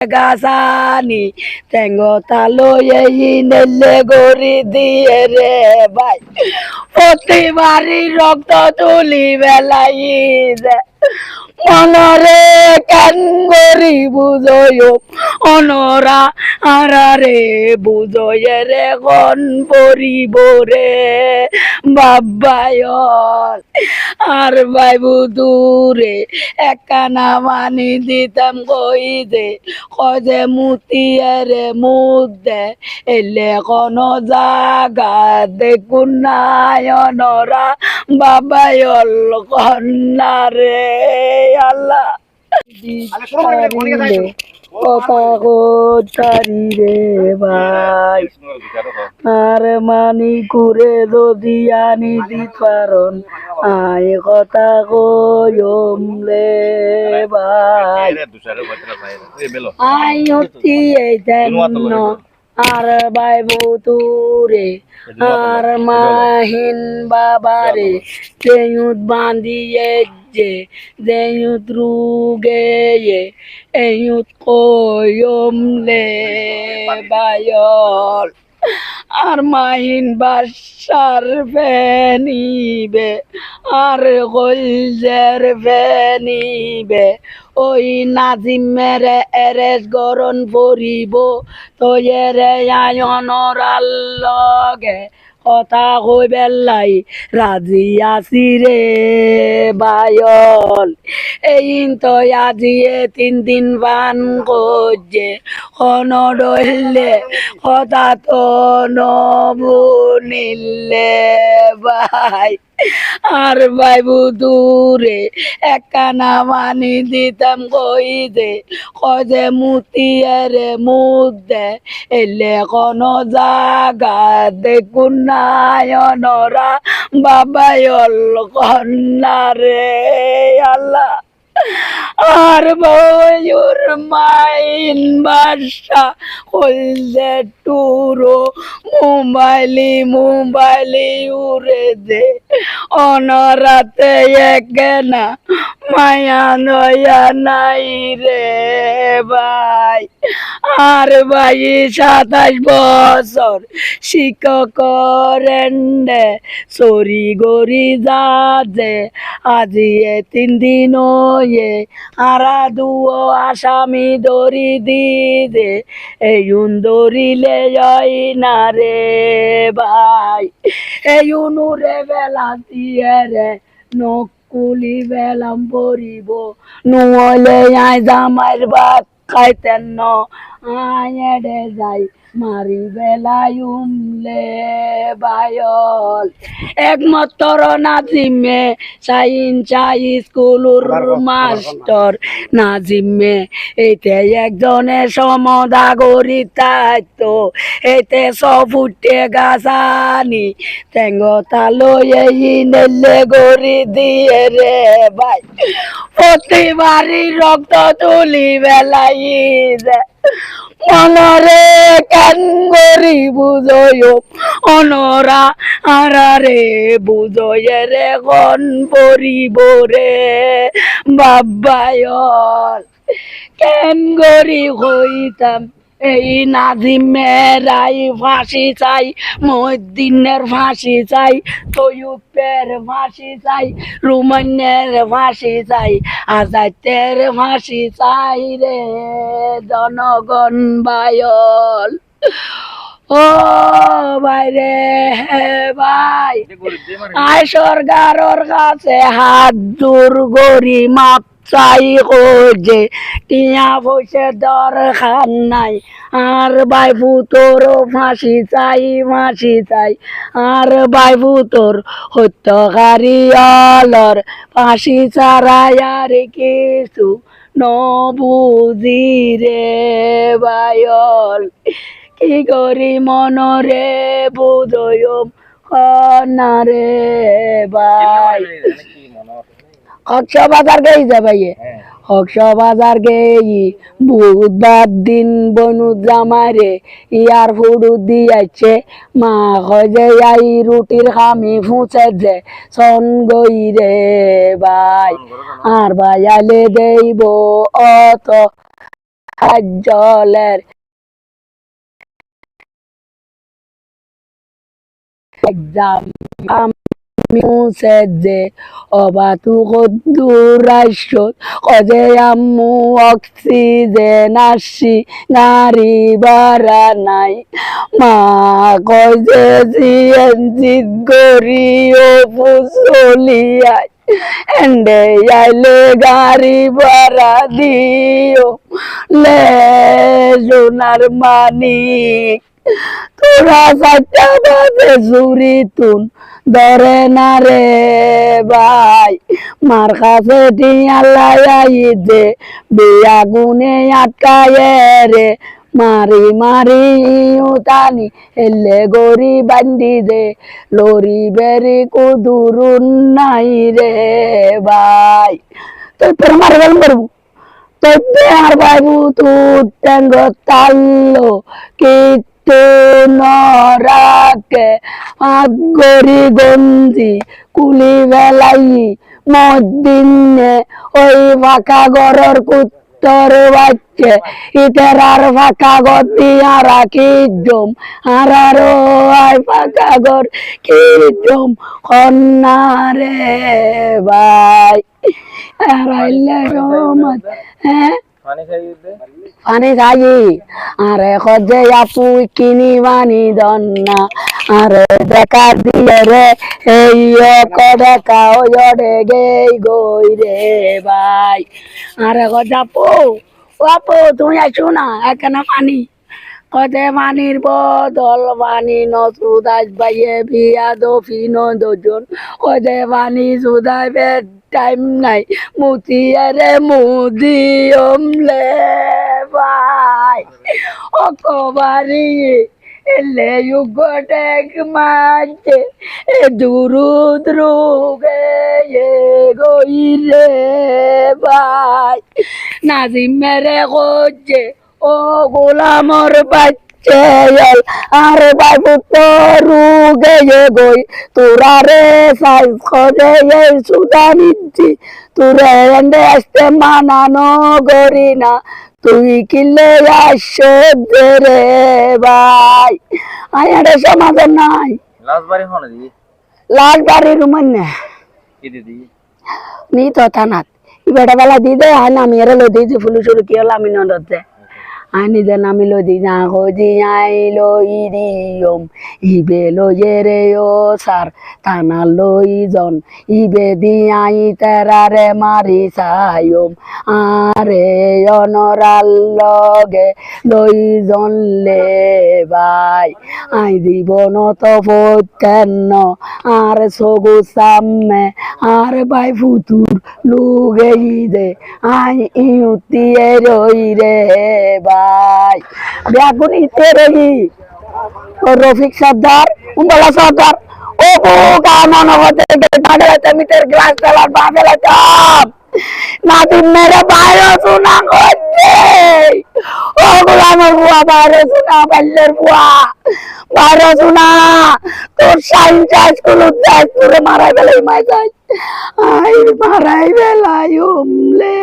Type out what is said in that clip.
গাছানি টেঙ্গ তালো এই নেলে গড়ি দিয়ে রে ভাই। প্রতিবারই রক্ত তুলি বেলাই দে কেন গরি বুঝয়, অনরা আরারে বুঝয় রে গন পরিব রে। বাবায়ল আর ভাই বুদুরে একানা মানি দিতাম কই দে কজে মুতিয়ারে মুখ দে এলে কোন জাগা দেখুন নায়নরা বাবায়ল কন্যা রে। আল্লাহ। রে ভাই। আর মানি করে যদি আনি দিত পারন আয় কথা কয়ম লে ভাই। আয় এই দেন আর ভাই বতুরে আর মাহিন বাবারে তেয়ুত বান্ধিয়ে যে দেয়ুত রুগে এয়ুত কয়ম লে বায়ল। আর মাহিন বাসার ফেনিবে আর গলজের ফেনিবে ওই নাজিমের এরেস গরণ পরিব তয়েরে আয়নর লগে কথা কই বেলাই রাজি আছি রে বায়ল। এই তো আজিয়ে তিন দিন বান করছে কোন ডলে কথা তো নবুনিলে ভাই। আর বাইবু দূরে একানা মানি দিতাম কই দে? কজে মুতিয়ারে মুখ দে? এলে কোন জাগা দেখুন নায়নরা বাবায়ল কন্যা রে আল্লাহ। আর বয়ুর মাইন বাসা যে টুরো মোবাইলি মোবাইলি উড়ে দে। অনরাতে একনা মায়া নয়া নাই রে ভাই। আর ভাই সাতাশ বছর শিক্ষক রেন্ডে সরি গরি যাজে, আজি এ তিন দিন ওয়ে আরা দুও আসামি দরি দি দে এই দরিলে যাই না রে ভাই। এই নুরে বেলা দিয়ে রে, নকুলি বেলাম পরিব। নুলে আয় জামাইর ভাত খাইতেন ন আয় এডে যাই মারি বেলায় উমলে বায়ল। একমাত্র নাজিমে সাইন চাই স্কুলুর মাস্টার নাজিমে। এতে একজনে সমদা গরি তাইতো এতে সফুটে গাছানি। টেঙ্গ তালো এই নেলে গরি দিয়ে রে ভাই। প্রতিবারই রক্ত তুলি বেলাই দে মনরে কেন গরি বুঝয়? অনরা আরারে বুঝয় রে গন পরিব রে। বাবায়ল কেন গরি হইতাম এই নাজিমেরাই ফাঁসি চাই মহিদ্দিনের ফাঁসি চাই তয়ুপের ফাঁসি চাই রুমান্যের ফাঁসি চাই আজাইতের ফাঁসি চাই রে জনগণ বায়ল। ও বাইরে ভাই আয় সরকারের কাছে হাত দূর গরি মাপ চাই যে টিয়া পয়সা দরকার নাই। আর বাইবু তোর ফাঁসি চাই ফাঁসি চাই। আর বাইবু তোর হত্যকারী অলর ফাঁসি ছাড়াই আর কিছু নবুজি রে বায়ল কি করি মনরে বুঝয় কনারে ভাই কক্সবাজার গেই যাবাই কক্সবাজার গেই বুধবার দিন বনু জামারে ইয়ার ফুডু দিয়াছে মা খজে আই রুটির খামি ফুঁচে যে সন গই রে ভাই। আর ভাই আলে দেইব অত জলের এক্সাম। কজে আম্মু অক্সিজেন আসি, নারী বাড়া নাই। মা কজে সিএনজি গরি ও গাড়ি ভাড়া দিও। লে সোনার মানিক তোরা চারটা বাজে চুরি তুন। ধরে না রে ভাই, মার কাছে টিয়া লাই যে বিয়া গুনে আটকায় রে, মারি মারি উতানি, এলে গরি বান্দি দে। লরি বেরি কুদুরুন নাই রে ভাই। তোর মার গেল মারবো তবে আর বাবু তু টঙ্গ তাল্লো। কিতু নরাকে আগরি গঞ্জি কুলি বেলাই মদিনে ওই ফাঁকা গরর কুত্তর বাচ্চে ইতের আর ফাঁকা গর দিয়া রাখি জম, আর আরও আর ফাঁকা গর কি জম কন্যা রে ভাই। আর আইলে রহমত হ্যাঁ? পানি খাই আরে খজে আপু কিনি বানি দন্না আরে দেখা দিয়ে রে, এই দেখা ওরে গেই গই রে ভাই। আরে খজ আপু, ও আপু, তুমি আইছো না? এখানে পানি। কদে পানির বদল, পানি নসুদাস বাইয়ে বিয়া দফি নজন কদে পানি সুদাই বেড টাইম নাই। মুতিয়ারে মুদিয়ম লে ভাই। অকবারি এলে যুগটেক মাঝে এ দুরু দ্রুগে গইরে ভাই। নাজিম মেরে গজে ও গোলামর বাচ্চে আর বাবু তরু গেয়ে গই। তোরা রে সাইজ করে এই সুদানিচ্ছি তোরা এন্ডে আসতে মানানো করি না। তুই কিলে আসো রে ভাই। আয় এটা সমাধান নাই। লাস্ট বাড়ি হন দিদি? লাল বাড়ির মানে কি দিদি? নি তো থানাত। বেটা বেলা দি দে আয় নামি এর লো দিয়েছি ফুলু সুরু কি হলো আমি নদতে আনি দে নামি লো দি না খোঁজি আই লো ইরিয়ম ইবে লো রে ও সার থানা লই জন ইবে দি আই তেরারে মারি সায়ম আরে অনরাল লগে লই জন লে ভাই আই জীবন তো ফতেন্ন আর সগু সামনে আর বাই ফুতুর লুগে দে আই ইউতিয়ে রই রে ভাই ব্যাগুন ইতে রই রফিক সর্দার উম্বলা সর্দার ও বো কামন হতে গাড়াতে মিটার গ্লাস তেলার বাফেলা চাপ নাদিম মেরে বাইরে শোনা করছে ও গোলামের বুয়া বাইরে শোনা বাল্যের বুয়া বাইরে শোনা তোর সাইন চাষগুলো দেখ তোরে মারাই বেলাই মাই যাই আই মারাই বেলাই উমলে